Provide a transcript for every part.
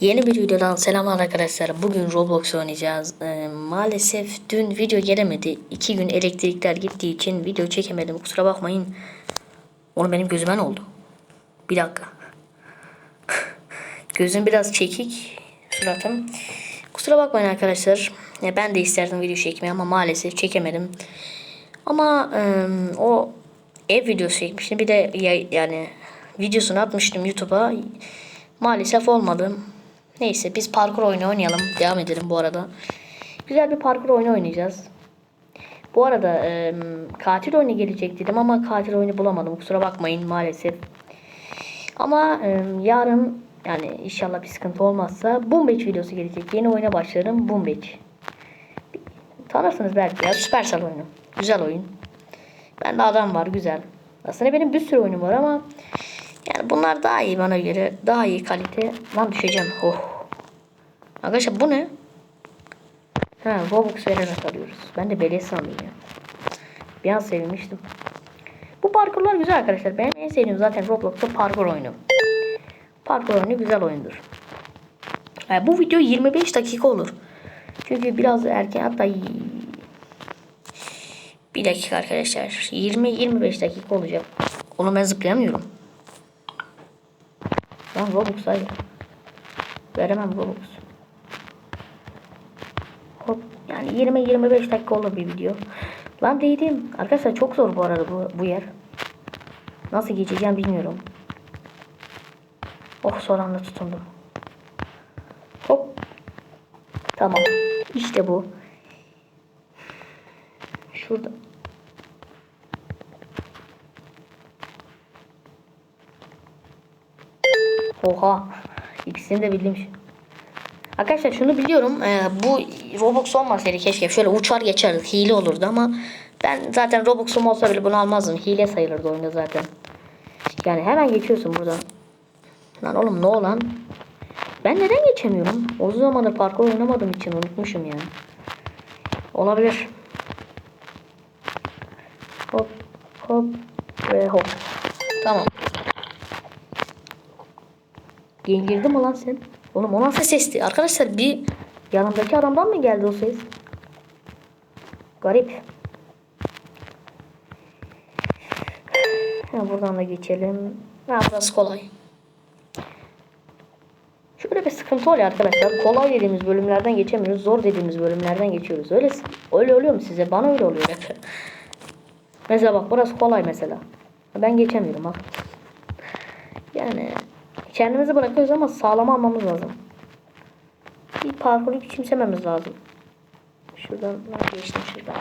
Yeni bir videodan selamlar arkadaşlar. Bugün Roblox oynayacağız. Ee, maalesef dün video gelemedi. İki gün elektrikler gittiği için video çekemedim. Kusura bakmayın. Onu benim gözüme ne oldu? Bir dakika. Gözüm biraz çekik. Suratım. Kusura bakmayın arkadaşlar. Ya ben de isterdim video çekmeyi ama maalesef çekemedim. Ama e, o ev videosu çekmiştim. Bir de ya- yani videosunu atmıştım YouTube'a. Maalesef olmadı. Neyse biz parkur oyunu oynayalım. Devam edelim bu arada. Güzel bir parkur oyunu oynayacağız. Bu arada e, katil oyunu gelecek dedim ama katil oyunu bulamadım. Kusura bakmayın maalesef. Ama e, yarın yani inşallah bir sıkıntı olmazsa Boom Beach videosu gelecek. Yeni oyuna başlarım Boom Beach. Tanırsınız belki ya Supercell oyunu. Güzel oyun. Bende adam var güzel. Aslında benim bir sürü oyunum var ama yani bunlar daha iyi bana göre. Daha iyi kalite. Lan düşeceğim. Oh. Arkadaşlar bu ne? Ha Robux vererek alıyoruz. Ben de beleş sandım ya. Bir an sevinmiştim. Bu parkurlar güzel arkadaşlar. Benim en sevdiğim zaten Roblox'ta parkur oyunu. Parkur oyunu güzel oyundur. Yani bu video 25 dakika olur. Çünkü biraz erken hatta bir dakika arkadaşlar. 20-25 dakika olacak. Onu ben zıplayamıyorum. Lan Robux hayır. Veremem Robux. Hop. Yani 20-25 dakika olur bir video. Lan değdim. Arkadaşlar çok zor bu arada bu, bu yer. Nasıl geçeceğim bilmiyorum. Oh son anda tutundum. Hop. Tamam. İşte bu. Şurada. Oha. İkisini de bildim. Arkadaşlar şunu biliyorum. Ee, bu Robux olmasaydı keşke şöyle uçar geçerdi. Hile olurdu ama ben zaten Robux'um olsa bile bunu almazdım. Hile sayılırdı oyunda zaten. Yani hemen geçiyorsun buradan. Lan oğlum ne olan? Ben neden geçemiyorum? Uzun zamandır parkur oynamadığım için unutmuşum yani. Olabilir. Hop hop ve hop. Tamam. Girdin mi lan sen? Oğlum o nasıl sesti? Arkadaşlar bir yanımdaki adamdan mı geldi o ses? Garip. Ha, buradan da geçelim. Ha, burası kolay. Şöyle bir sıkıntı oluyor arkadaşlar. Kolay dediğimiz bölümlerden geçemiyoruz. Zor dediğimiz bölümlerden geçiyoruz. Öyle öyle oluyor mu size? Bana öyle oluyor. Mesela bak burası kolay mesela. Ben geçemiyorum bak. Yani kendimizi bırakıyoruz ama sağlam almamız lazım. Bir parkuru küçümsememiz lazım. Şuradan geçtim şuradan.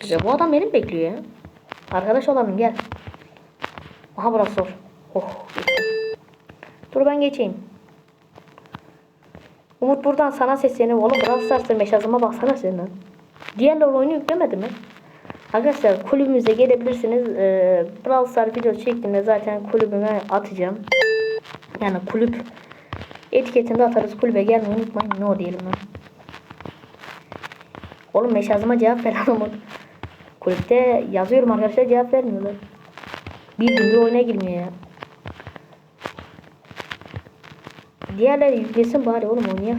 Güzel bu adam beni bekliyor ya. Arkadaş olalım gel. Aha burası zor. Oh. Dur ben geçeyim. Umut buradan sana sesleniyor. Oğlum Brawl Stars'ta meşazıma baksana senin. lan. Diğerler oyunu yüklemedi mi? Arkadaşlar kulübümüze gelebilirsiniz. Ee, Brawl Stars videosu çektiğimde zaten kulübüme atacağım. Yani kulüp etiketinde atarız. Kulübe gelmeyi unutmayın. Ne o diyelim lan. Oğlum meşazıma cevap ver Umut. Kulüpte yazıyorum arkadaşlar cevap vermiyorlar. Bir gündür oyuna girmiyor ya. Diğerleri yüklesin bari oğlum oynayak.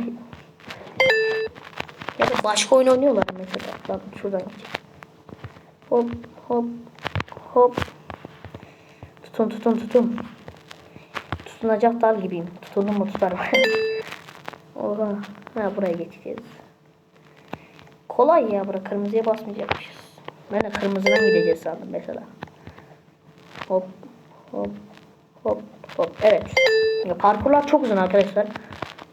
Ya da başka oyun oynuyorlar mesela. Bak şuradan gidecek. Hop hop hop. Tutun tutun tutun. Tutunacak dal gibiyim. Tutundum mu tutarım. Oha. Ha buraya geçeceğiz. Kolay ya bura kırmızıya basmayacakmışız. Ben de kırmızıdan gideceğiz sandım mesela. Hop hop hop hop. Evet. Parkurlar çok uzun arkadaşlar.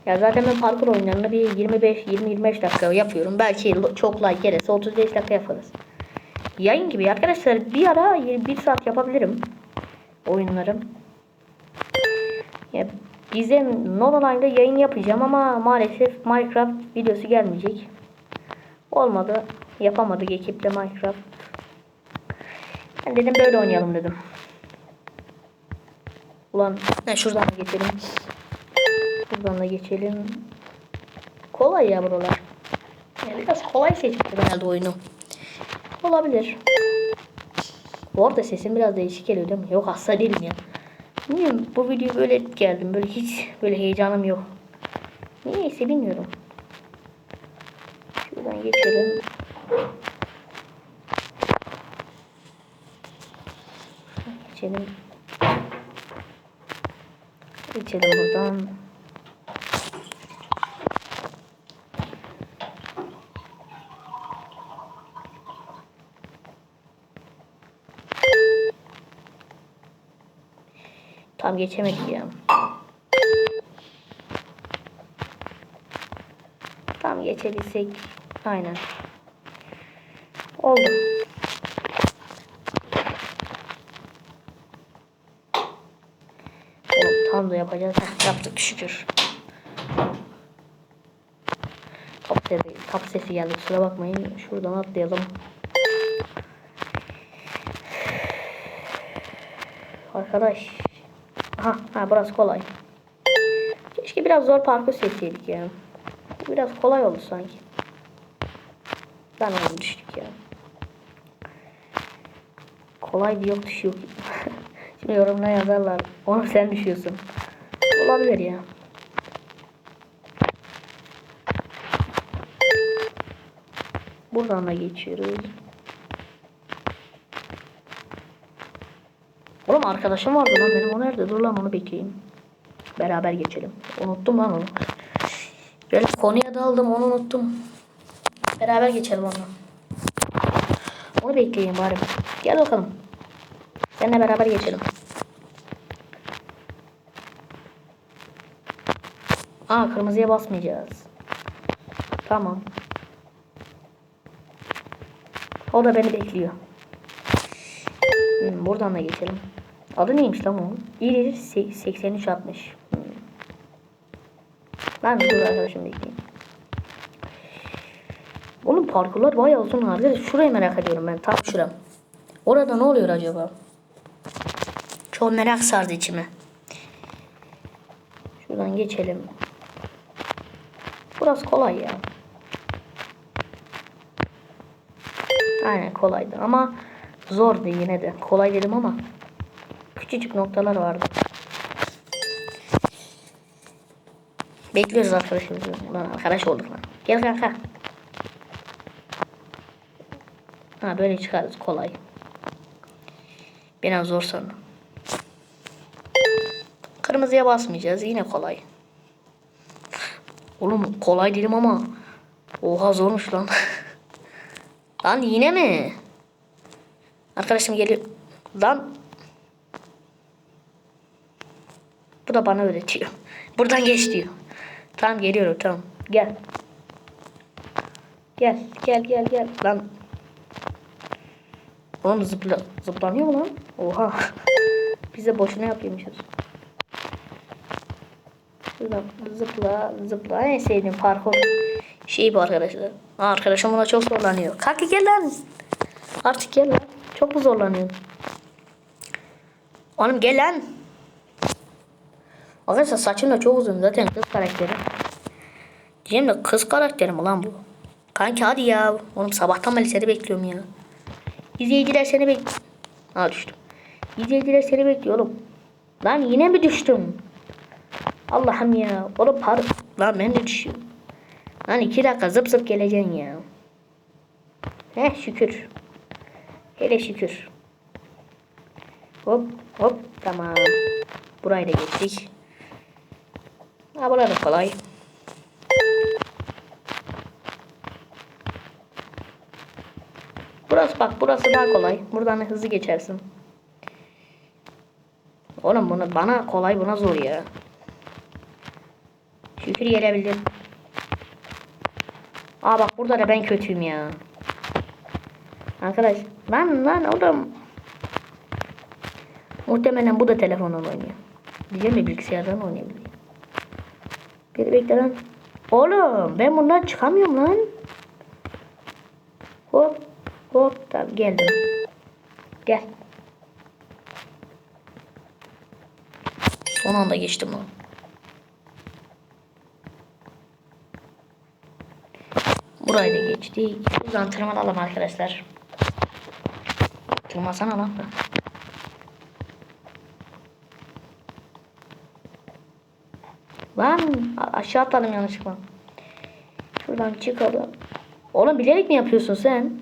Ya zaten ben parkur oyunlarını bir 25-20-25 dakika yapıyorum. Belki çok like gelirse 35 dakika yaparız. Yayın gibi arkadaşlar bir ara 1 saat yapabilirim oyunlarım. Ya bize Nonoline'da yayın yapacağım ama maalesef Minecraft videosu gelmeyecek. Olmadı. Yapamadık ekiple Minecraft. Ben dedim böyle oynayalım dedim. Ulan ne şuradan da geçelim. Buradan da geçelim. Kolay ya buralar. Yani biraz kolay seçmiştim herhalde oyunu. Olabilir. Bu arada sesim biraz değişik geliyor değil mi? Yok hasta değilim ya. Bilmiyorum bu video böyle geldim. Böyle hiç böyle heyecanım yok. Niyeyse bilmiyorum. Şuradan geçelim. Geçelim. Geçelim buradan. Geçemedik ya. Tam geçebilsek. Aynen. Oldu. Tam da yapacağız. Heh, yaptık şükür. Top sesi, top sesi geldi. Kusura bakmayın. Şuradan atlayalım. Arkadaş. Aha, ha burası kolay. Keşke biraz zor parkur seçseydik ya. Biraz kolay oldu sanki. Ben onu düştük ya. Kolay bir yok düşüyor. Şimdi yorumlara yazarlar. Onu sen düşüyorsun. Olabilir ya. Buradan da geçiyoruz. Oğlum arkadaşım vardı lan benim o nerede? Dur lan onu bekleyeyim. Beraber geçelim. Unuttum lan onu. Böyle konuya daldım onu unuttum. Beraber geçelim onu. Onu bekleyeyim bari. Gel bakalım. Seninle beraber geçelim. Aa kırmızıya basmayacağız. Tamam. O da beni bekliyor. Hmm, buradan da geçelim. Adı neymiş lan onun? İleri 8360. Hmm. Ben de dur arkadaşım bekleyeyim. Onun parkurlar bayağı uzun arkadaş. Şurayı merak ediyorum ben. Tam şuram. Orada ne oluyor acaba? Çok merak sardı içime. Şuradan geçelim. Burası kolay ya. Aynen kolaydı ama zordu yine de. Kolay dedim ama küçücük noktalar vardı. Bekliyoruz arkadaşımızı. Ulan arkadaş olduk lan. Gel kanka. Ha böyle çıkarız kolay. Biraz zor sandım. Kırmızıya basmayacağız. Yine kolay. Oğlum kolay dedim ama oha zormuş lan. lan yine mi? Arkadaşım geliyor. Lan bu da bana öğretiyor. Buradan geç diyor. Tamam geliyorum tamam. Gel. Gel gel gel gel. Lan Oğlum zıpla, zıplanıyor mu lan? Oha. Bize boşuna yapıyormuşuz. Zıpla zıpla. En sevdiğim parkur şey bu arkadaşlar. Arkadaşım buna çok zorlanıyor. Kanka gel lan. Artık gel lan. Çok mu zorlanıyor? Oğlum gel lan. Arkadaşlar saçım da çok uzun zaten kız karakteri. Diyeceğim de kız karakteri mi lan bu? Kanka hadi ya. Oğlum sabahtan beri seni bekliyorum ya. İzleyiciler seni bek... Ha düştüm. İzleyiciler seni bekliyor oğlum. Lan yine mi düştüm? Allah'ım ya. Oğlum par... Lan ben de düşüyorum. Lan iki dakika zıp zıp geleceksin ya. Heh şükür. Hele şükür. Hop hop tamam. Burayı da geçtik. Ha burada kolay. Burası bak burası daha kolay. Buradan hızlı geçersin. Oğlum bunu bana kolay buna zor ya. Şükür gelebildim. Aa bak burada da ben kötüyüm ya. Arkadaş lan lan oğlum. Muhtemelen bu da telefondan oynuyor. Diyeceğim de bilgisayardan oynayabiliyor. Bir bekle lan. Oğlum ben bundan çıkamıyorum lan. Hop hop tamam geldim. Gel. Son anda geçtim lan. Burayı da geçtik. Buradan tırmanalım arkadaşlar. Tırmasana lan. Lan aşağı atladım yanlışlıkla. Şuradan çıkalım. Oğlum bilerek mi yapıyorsun sen?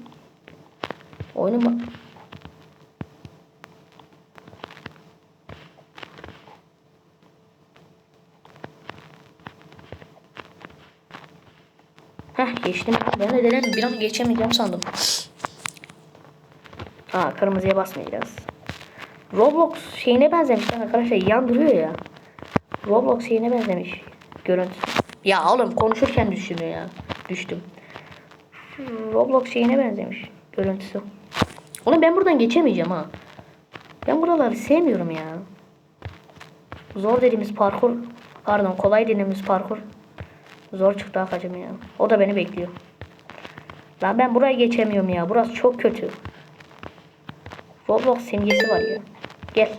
Oyunu mu? Heh geçtim. Ben de denedim. Bir an geçemeyeceğim sandım. Aa kırmızıya basmayacağız. Roblox şeyine benzemiş arkadaşlar. Yan duruyor ya. Roblox şeyine benzemiş. Görüntüsü. Ya oğlum konuşurken düşünüyor ya. Düştüm. Roblox şeyine benzemiş. Görüntüsü. Oğlum ben buradan geçemeyeceğim ha. Ben buraları sevmiyorum ya. Zor dediğimiz parkur. Pardon kolay dediğimiz parkur. Zor çıktı Akacım ya. O da beni bekliyor. Lan ben buraya geçemiyorum ya. Burası çok kötü. Roblox simgesi var ya. Gel.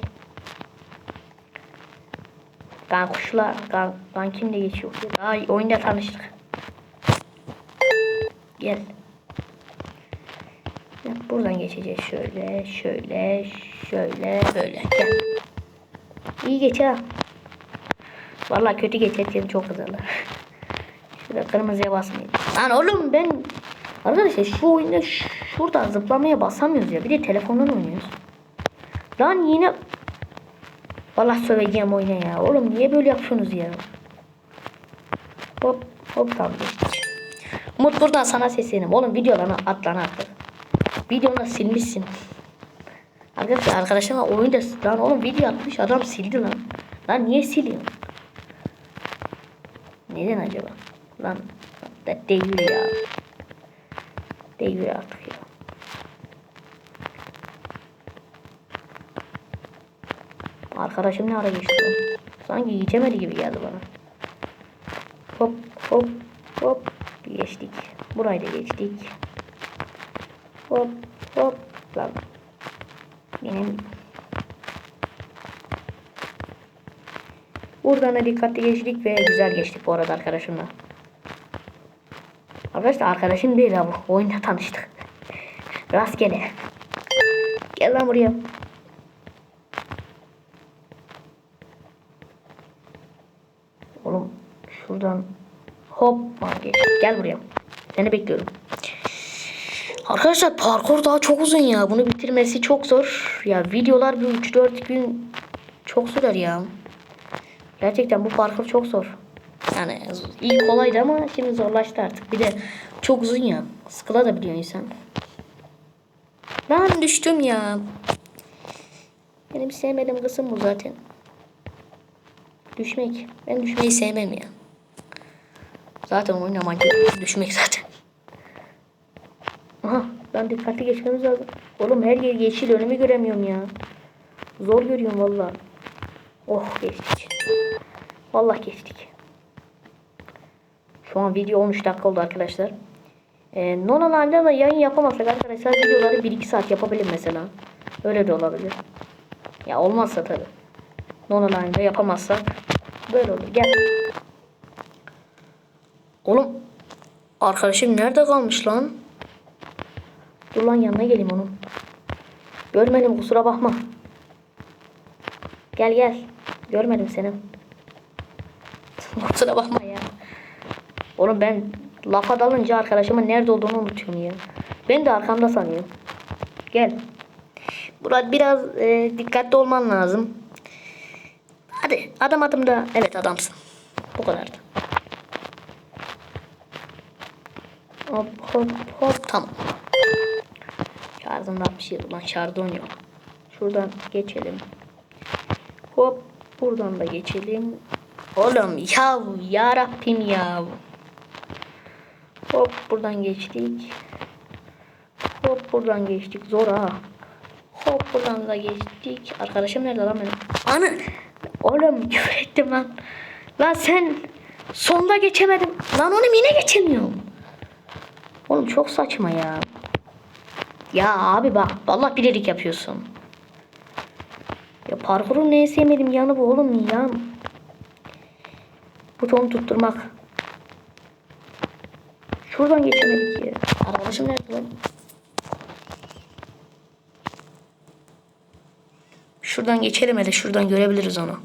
Ben kuşla, ben, ben kimle geçiyor? Daha oyunda tanıştık. Gel. Buradan geçeceğiz şöyle, şöyle, şöyle, böyle. Gel. İyi geç ha. Vallahi kötü geçerken çok hızlı. Şurada kırmızıya basmayın. Lan oğlum ben Arkadaşlar şu oyunda şuradan zıplamaya basamıyoruz ya. Bir de telefondan oynuyoruz. Lan yine Vallahi söveceğim oyuna ya. Oğlum niye böyle yapıyorsunuz ya? Hop hop geçtik. Umut buradan sana sesleniyorum. Oğlum videolarını at lan artık. Videonu silmişsin. Arkadaşlar arkadaşlarına oyunda lan oğlum video atmış adam sildi lan. Lan niye siliyor? Neden acaba? Lan da değil ya. Değil artık ya. Arkadaşım ne ara geçti? Sanki geçemedi gibi geldi bana. Hop hop hop geçtik. Burayı da geçtik. Hop hop lan. Benim Buradan da dikkatli geçtik ve güzel geçtik bu arada arkadaşımla. Arkadaşlar arkadaşım değil abi. Oyunda tanıştık. Rastgele. Gel lan buraya. Oğlum şuradan hop geç. Gel buraya. Seni bekliyorum. Arkadaşlar parkur daha çok uzun ya. Bunu bitirmesi çok zor. Ya videolar bir 3-4 gün çok sürer ya. Gerçekten bu parkur çok zor. Yani iyi kolaydı ama şimdi zorlaştı artık. Bir de çok uzun ya. Sıkıla da biliyor insan. Ben düştüm ya. Benim sevmediğim kısım bu zaten. Düşmek. Ben düşmeyi sevmem ya. Zaten oynamak düşmek zaten. Aha ben dikkatli geçmemiz lazım. Oğlum her yer yeşil önümü göremiyorum ya. Zor görüyorum valla. Oh geçtik. Vallahi geçtik. Şu an video 13 dakika oldu arkadaşlar. Ee, Nonalarda da yayın yapamazsak arkadaşlar videoları 1-2 saat yapabilirim mesela. Öyle de olabilir. Ya olmazsa tabi. Nonalarda yapamazsak böyle olur. Gel. Oğlum arkadaşım nerede kalmış lan? Dur lan yanına geleyim onun. Görmedim kusura bakma. Gel gel. Görmedim seni. kusura bakma ya. Oğlum ben lafa dalınca arkadaşımın nerede olduğunu unutuyorum ya. Ben de arkamda sanıyorum. Gel. Burada biraz e, dikkatli olman lazım. Hadi adım adım da evet adamsın. Bu kadardı. Hop hop hop tamam. Şarjım bir şey lan şardon yok. Şuradan geçelim. Hop buradan da geçelim. Oğlum ya ya Rabbim ya. Hop buradan geçtik. Hop buradan geçtik. Zor ha. Hop buradan da geçtik. Arkadaşım nerede lan benim? Ana. Oğlum küfür ettim lan. Lan sen sonda geçemedim. Lan onu yine geçemiyorum. Çok saçma ya. Ya abi bak vallahi bilerek yapıyorsun. Ya parkurun neye sevmedim yanı bu oğlum ya. Butonu tutturmak. Şuradan geçemedik ya. Arkadaşım nerede lan? Şuradan geçelim hele şuradan görebiliriz onu.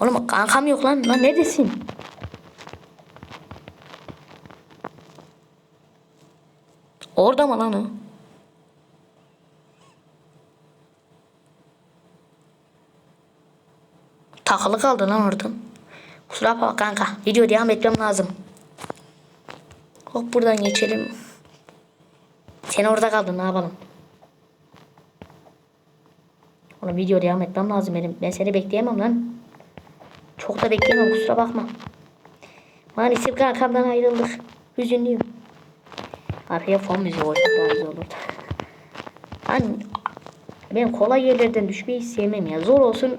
Oğlum kankam yok lan. Lan neredesin? Orada mı lan o? Takılı kaldı lan oradan. Kusura bakma kanka. Video devam etmem lazım. Hop buradan geçelim. Sen orada kaldın ne yapalım? Onu video devam etmem lazım benim. Ben seni bekleyemem lan. Çok da bekleyemem kusura bakma. Maalesef kankamdan ayrıldık. Üzünlüyüm. Arkaya fon müziği olsa daha güzel olurdu. Ben, ben kolay yerlerden düşmeyi sevmem ya. Zor olsun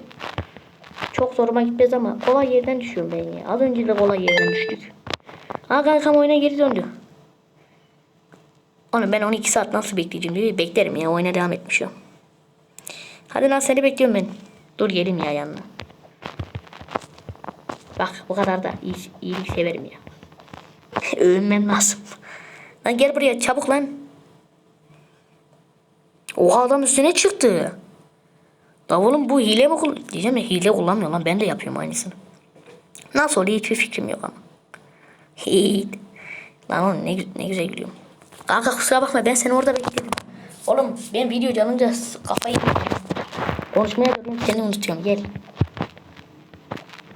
çok zoruma gitmez ama kolay yerden düşüyorum ben ya. Az önce de kolay yerden düştük. Ha kankam oyuna geri döndü. Onu ben 12 saat nasıl bekleyeceğim diye beklerim ya oyuna devam etmiş o. Hadi lan seni bekliyorum ben. Dur gelin ya yanına. Bak bu kadar da iyi, iyilik severim ya. Övünmem lazım. Lan gel buraya çabuk lan. Oha adam üstüne çıktı. Davulun bu hile mi kullan... Diyeceğim ya hile kullanmıyor lan ben de yapıyorum aynısını. Nasıl oluyor hiçbir fikrim yok ama. Hiit. Lan oğlum ne, ne güzel gülüyorum. Kanka kusura bakma ben seni orada bekledim. Oğlum ben video canınca kafayı konuşmaya durdum seni unutuyorum gel.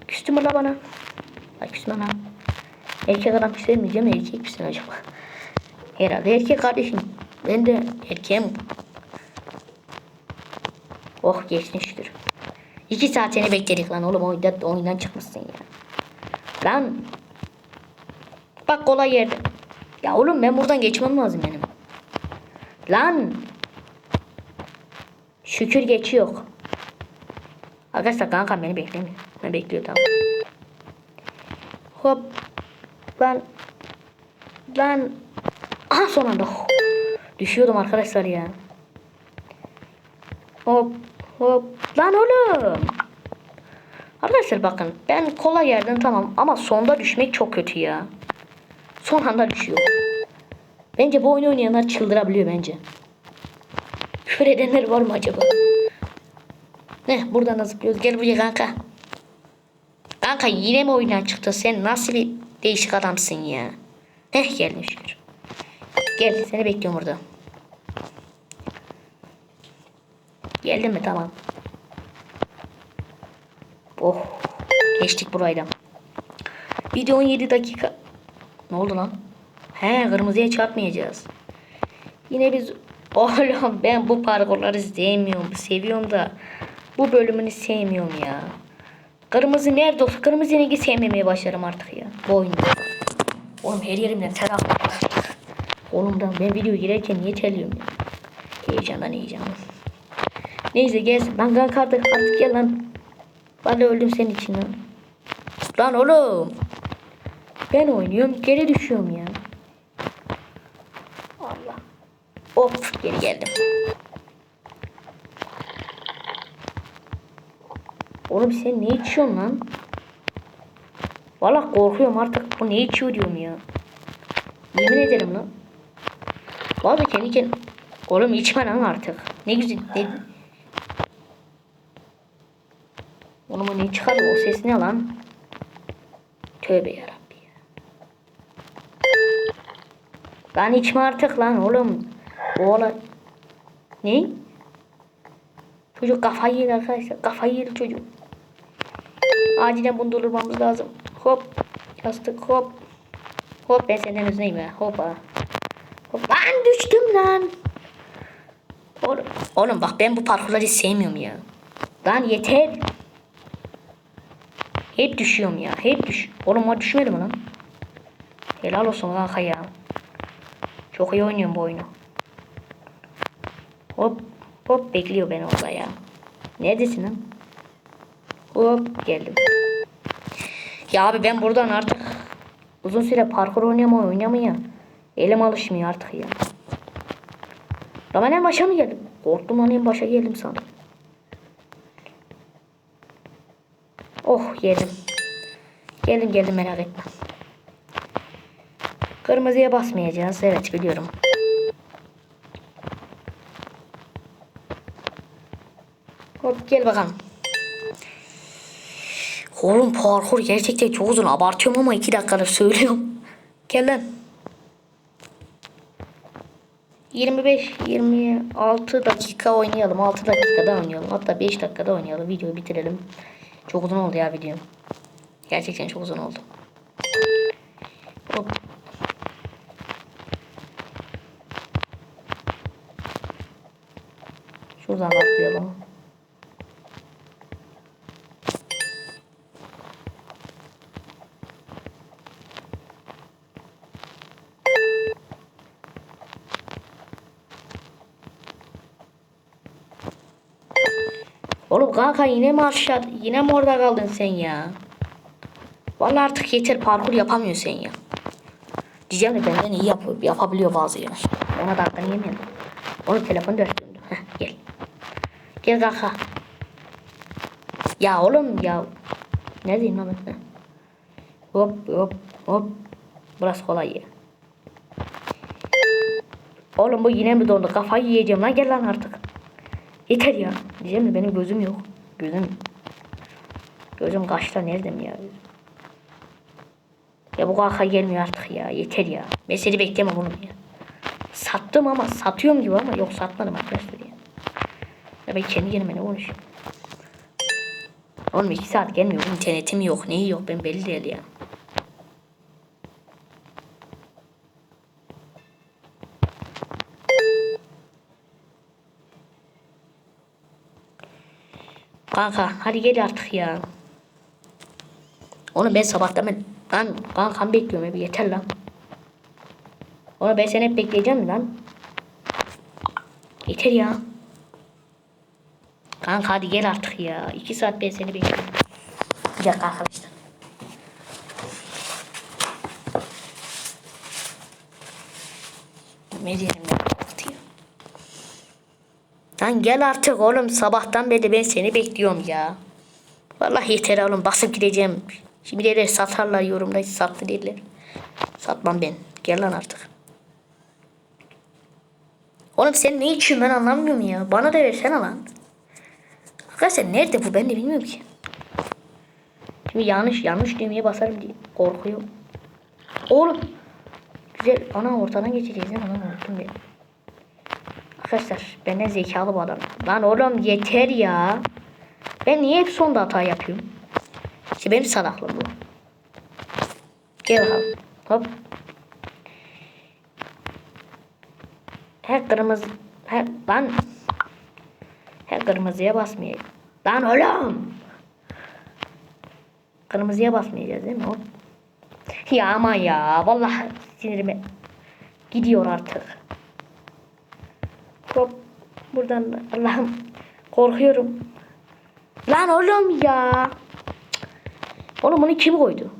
Küstün mü bana? Ay küsme lan. Erkek adam diyeceğim erkek misin acaba? Herhalde erkek kardeşim. Ben de erkeğim. Oh geçtin şükür. İki saat seni bekledik lan oğlum oyundan, oyundan çıkmışsın ya. Lan. Bak kolay yerde. Ya oğlum ben buradan geçmem lazım benim. Lan. Şükür geçiyor. Arkadaşlar kanka beni beklemiyor. Ben bekliyor tamam. Hop. Lan. Lan. Aha son anda. Düşüyordum arkadaşlar ya. Hop hop. Lan oğlum. Arkadaşlar bakın ben kolay yerden tamam ama sonda düşmek çok kötü ya. Son anda düşüyor. Bence bu oyunu oynayanlar çıldırabiliyor bence. Küfür edenler var mı acaba? Ne buradan da zıplıyoruz. Gel buraya kanka. Kanka yine mi oyundan çıktı? Sen nasıl değişik adamsın ya. Heh şükür. Gel seni bekliyorum burada. Geldin mi? Tamam. Oh. Geçtik burayla. Video 17 dakika. Ne oldu lan? He kırmızıya çarpmayacağız. Yine biz Oğlum ben bu parkurları sevmiyorum. Seviyorum da bu bölümünü sevmiyorum ya. Kırmızı nerede olsa kırmızı rengi sevmemeye başlarım artık ya. Bu oyunda. Oğlum her yerimden ter. Oğlumdan ben video girerken niye terliyorum ya? Heyecandan heyecandan. Neyse gel. Lan kanka artık, artık gel lan. De öldüm senin için lan. Lan oğlum. Ben oynuyorum geri düşüyorum ya. Allah. Hop geri geldim. Oğlum sen ne içiyorsun lan? Valla korkuyorum artık bu ne içiyor diyorum ya. Yemin ederim lan. Valla kendi kendine. Oğlum içme lan artık. Ne güzel. Ne... Oğlum ne çıkarıyor? O ses ne lan? Tövbe yarabbi ya. Lan içme artık lan oğlum. Oğlan. Ne? Çocuk kafayı yedi arkadaşlar. Kafayı yedi çocuk. Acilen bunu durdurmamız lazım. Hop. Yastık hop. Hop ben senden hızlıyım ya. Hop. Düştüm lan. Oğlum, bak ben bu parkurları sevmiyorum ya. Lan yeter. Hep düşüyorum ya. Hep düş. Oğlum o düşmedi mi lan? Helal olsun kanka ya. Çok iyi oynuyorum bu oyunu. Hop. Hop bekliyor beni orada ya. Neredesin lan? Hop geldim. Ya abi ben buradan artık uzun süre parkur oynayamıyor oynamaya. Elim alışmıyor artık ya. Lan ben en başa mı geldim? Korktum lan en başa geldim sandım. Oh geldim. Geldim geldim merak etme. Kırmızıya basmayacağız. Evet biliyorum. Hop gel bakalım. Oğlum parkur gerçekten çok uzun. Abartıyorum ama 2 dakikada söylüyorum. Gel lan. 25 26 dakika oynayalım. 6 dakikada oynayalım. Hatta 5 dakikada oynayalım. Videoyu bitirelim. Çok uzun oldu ya videom. Gerçekten çok uzun oldu. Hop. Şuradan atlayalım. Oğlum kanka yine mi aşağı yine mi orada kaldın sen ya? Vallahi artık yeter parkur yapamıyorsun sen ya. Diyeceğim de benden iyi yapıyor, yapabiliyor bazı yerler. Ona da hakkını yemeyelim. Onun telefonu dört döndü. Gel. Gel kanka. Ya oğlum ya. Ne diyeyim lan ben? Hop hop hop. Burası kolay ya. Oğlum bu yine mi dondu? Kafayı yiyeceğim lan gel lan artık. Yeter ya. Diyeceğim de benim gözüm yok. Gözüm. Gözüm kaçta nereden ya? Ya bu kaka gelmiyor artık ya. Yeter ya. Ben seni beklemem oğlum ya. Sattım ama satıyorum gibi ama yok satmadım arkadaşlar ya. Ya ben kendi kendime ne konuşuyorum. Oğlum iki saat gelmiyor. İnternetim yok. Neyi yok ben belli değil ya. Kanka hadi gel artık ya. Oğlum ben sabahtan ben lan kankam bekliyorum abi yeter lan. Oğlum ben seni hep bekleyeceğim lan? Yeter ya. Kanka hadi gel artık ya. İki saat ben seni bekliyorum. Bir dakika arkadaşlar. Ne diyelim. Gel artık oğlum sabahtan beri ben seni bekliyorum ya. Vallahi yeter oğlum basıp gideceğim. Şimdi de satarlar yorumda sattı derler. Satmam ben. Gel lan artık. Oğlum sen ne içiyorsun ben anlamıyorum ya. Bana da versene lan. Arkadaşlar nerede bu ben de bilmiyorum ki. Şimdi yanlış yanlış düğmeye basarım diye korkuyorum. Oğlum. Güzel ana ortadan geçeceğiz. Ana unuttum ben. Arkadaşlar benden zekalı bu adam. Lan oğlum yeter ya. Ben niye hep sonda hata yapıyorum? İşte benim salaklığım bu. Gel bakalım. Hop. Her kırmızı... Her... Lan... Her kırmızıya basmayayım. Lan oğlum! Kırmızıya basmayacağız değil mi? Hop. Ya ama ya. Vallahi sinirime gidiyor artık. Buradan da- Allah'ım korkuyorum. Lan oğlum ya. Oğlum bunu kim koydu?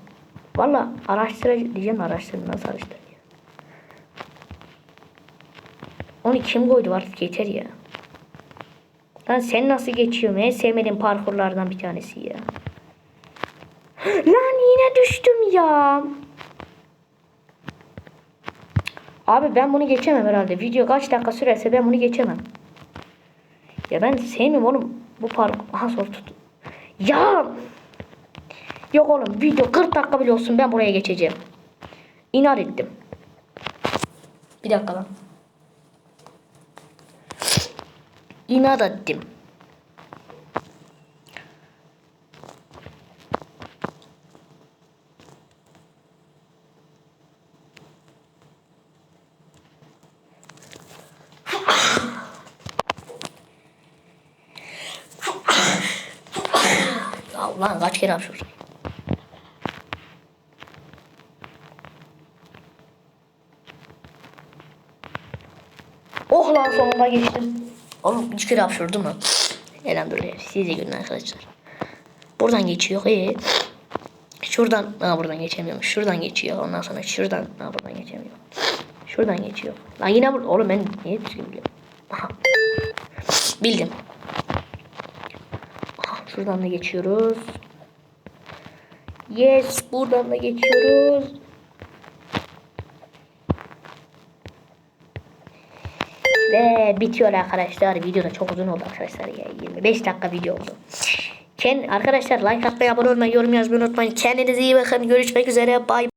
Valla araştıracağım diyeceğim araştırın nasıl araştırıyor? Onu kim koydu artık yeter ya. Lan sen nasıl geçiyorsun? En sevmediğim parkurlardan bir tanesi ya. Lan yine düştüm ya. Abi ben bunu geçemem herhalde. Video kaç dakika sürerse ben bunu geçemem. Ya ben sevmiyorum oğlum bu parkur. Aha soru tut. Ya. Yok oğlum video 40 dakika bile olsun ben buraya geçeceğim. İnat ettim. Bir dakika lan. İnat ettim. Ya ulan kaç kere. Oh lan sonunda geçtim. Oğlum üç kere hapşurdum mu? Elhamdülillah. Size günler arkadaşlar. Buradan geçiyor. Ee, şuradan. Ha buradan geçemiyorum. Şuradan geçiyor. Ondan sonra şuradan. Ha buradan geçemiyor. Şuradan geçiyor. Lan yine burada. Oğlum ben niye düzgün biliyorum? Aha. Bildim. Aha, şuradan da geçiyoruz. Yes. Buradan da geçiyoruz. Ve bitiyor arkadaşlar. Video da çok uzun oldu arkadaşlar ya. 25 dakika video oldu. Ken, arkadaşlar like atmayı, abone olmayı, yorum yazmayı unutmayın. Kendinize iyi bakın. Görüşmek üzere. Bay